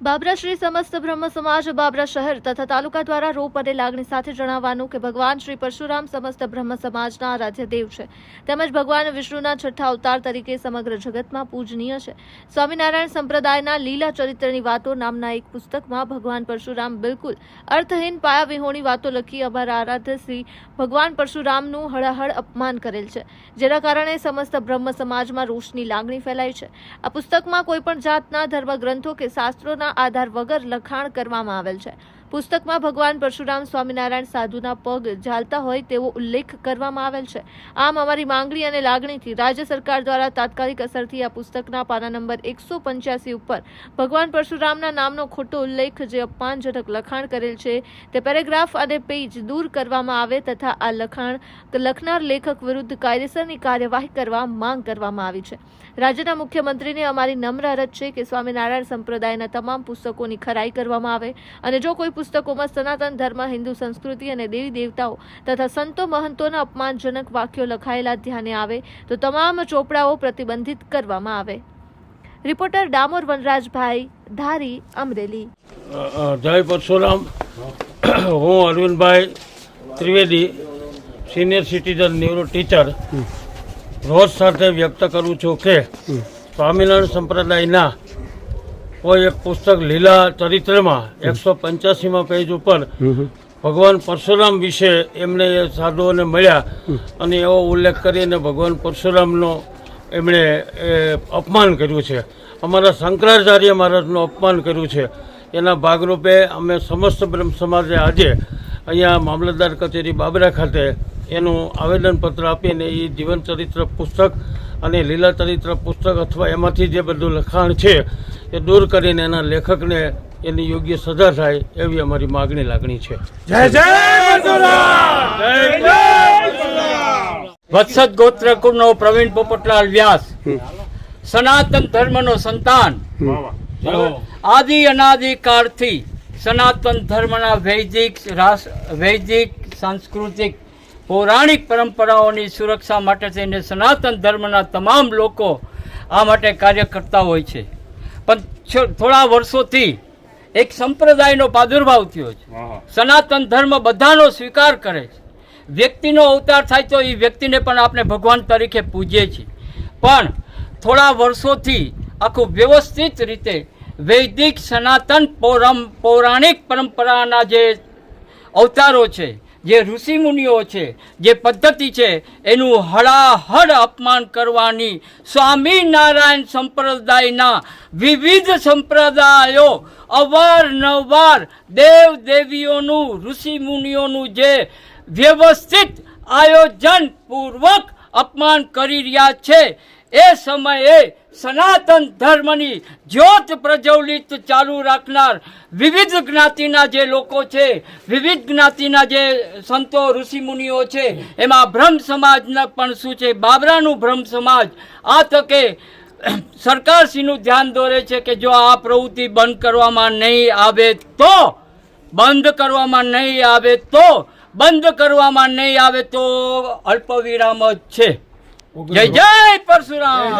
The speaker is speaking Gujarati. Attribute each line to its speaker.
Speaker 1: બાબરા શ્રી સમસ્ત બ્રહ્મ સમાજ, બાબરા શહેર તથા તાલુકા દ્વારા રોપ અને લાગણી સાથે જણાવવાનું કે ભગવાન શ્રી પરશુરામ સમસ્ત બ્રહ્મ સમાજના આરાધ્ય દેવ છે. તેમજ ભગવાન વિષ્ણુના છઠ્ઠા અવતાર તરીકે સમગ્ર જગતમાં પૂજનીય છે. સ્વામિનારાયણ સંપ્રદાયના લીલા ચરિત્રની વાતો નામના એક પુસ્તકમાં ભગવાન પરશુરામ બિલકુલ અર્થહીન, પાયાવિહોણી વાતો લખી અમારા આરાધ્ય શ્રી ભગવાન પરશુરામનું હળહળ અપમાન કરેલ છે, જેના કારણે સમસ્ત બ્રહ્મ સમાજમાં રોષની લાગણી ફેલાઈ છે. આ પુસ્તકમાં કોઈપણ જાતના ધર્મગ્રંથો કે શાસ્ત્રોના આધાર વગર લખાણ કરવામાં આવેલ છે. પુસ્તકમાં ભગવાન પરશુરામ સ્વામિનારાયણ સાધુના પગ ઝાલતા હોય તેવો ઉલ્લેખ કરવામાં આવેલ છે. આમ અમારી માંગણી અને લાગણીથી રાજ્ય સરકાર દ્વારા તાત્કાલિક અસરથી આ પુસ્તકના પાના નંબર એકસો પંચ્યાસી ઉપર ભગવાન પરશુરામના નામનો ખોટો ઉલ્લેખ જે અપમાનજનક લખાણ કરેલ છે તે પેરેગ્રાફ અને પેજ દૂર કરવામાં આવે તથા આ લખાણ લખનાર લેખક વિરુદ્ધ કાયદેસરની કાર્યવાહી કરવા માંગ કરવામાં આવી છે. રાજ્યના મુખ્યમંત્રીને અમારી નમ્ર અરજ છે કે સ્વામિનારાયણ સંપ્રદાયના તમામ પુસ્તકોની ખરાઈ કરવામાં આવે અને જો કોઈ પુસ્તકોમાં સનાતન ધર્મ, હિન્દુ સંસ્કૃતિ અને દેવી દેવતાઓ તથા સંતો મહંતોના અપમાનજનક વાક્યો લખાયેલા ધ્યાને આવે તો તમામ ચોપડાઓ પ્રતિબંધિત કરવામાં આવે. રિપોર્ટર ડામોર વનરાજભાઈ, ધારી, અમરેલી.
Speaker 2: જય પરશુરામ. હું Arvindbhai Trivedi, senior citizen neuro teacher. રોજ સાથે વ્યક્ત કરું છું કે સ્વામિનારાયણ સંપ્રદાયના કોઈ એક પુસ્તક લીલા ચરિત્રમાં એકસો પંચ્યાસીમાં પેજ ઉપર ભગવાન પરશુરામ વિશે એમણે એ સાધુઓને મળ્યા અને એવો ઉલ્લેખ કરીને ભગવાન પરશુરામનો એમણે એ અપમાન કર્યું છે. અમારા શંકરાચાર્ય મહારાજનું અપમાન કર્યું છે. એના ભાગરૂપે અમે સમસ્ત બ્રહ્મ સમાજે આજે અહીંયા મામલતદાર કચેરી બાબરા ખાતે એનું આવેદનપત્ર આપીને એ જીવન ચરિત્ર પુસ્તક અને લીલા ચરિત્ર પુસ્તક અથવા એમાંથી જે બધું લખાણ છે એ દૂર કરીને એના લેખકને એની યોગ્ય સજા થાય એવી અમારી માગણી લાગણી છે.
Speaker 3: જય જય
Speaker 4: વત્સત ગોત્ર કુળનો પ્રવીણ પોપટલાલ વ્યાસ. સનાતન ધર્મનો સંતાન. આદિ અનાદિ કાળથી સનાતન ધર્મના વૈદિક રાસ વૈદિક સાંસ્કૃતિક પૌરાણિક પરંપરાઓની સુરક્ષા માટે થઈને સનાતન ધર્મના તમામ લોકો આ માટે કાર્ય કરતા હોય છે. પણ થોડા વર્ષોથી એક સંપ્રદાયનો પ્રાદુર્ભાવ થયો છે. સનાતન ધર્મ બધાનો સ્વીકાર કરે છે. વ્યક્તિનો અવતાર થાય તો એ વ્યક્તિને પણ આપણે ભગવાન તરીકે પૂજીએ છીએ. પણ થોડા વર્ષોથી આખું વ્યવસ્થિત રીતે વૈદિક સનાતન પૌરમ પૌરાણિક પરંપરાના જે અવતારો છે જે ઋષિમુનિઓ છે, જે પદ્ધતિ છે, એનું હળાહળ અપમાન કરવાની સ્વામિનારાયણ સંપ્રદાયના વિવિધ સંપ્રદાયો અવારનવાર દેવ દેવીઓનું ઋષિમુનિઓનું જે વ્યવસ્થિત આયોજનપૂર્વક અપમાન કરી રહ્યા છે, એ સમયે સનાતન ધર્મની જ્યોત પ્રજ્વલિત ચાલુ રાખનાર વિવિધ જ્ઞાતિના જે લોકો છે, વિવિધ જ્ઞાતિના જે સંતો ઋષિમુનિઓ છે, એમાં બ્રહ્મ સમાજના પણ શું છે, બાબરાનું બ્રહ્મ સમાજ, આ તકે સરકારશ્રીનું ધ્યાન દોરે છે કે જો આ પ્રવૃત્તિ બંધ કરવામાં નહીં આવે તો, બંધ કરવામાં નહીં આવે તો, બંધ કરવામાં નહીં આવે તો અલ્પ વિરામ જ છે. જય જય પરશુરામ.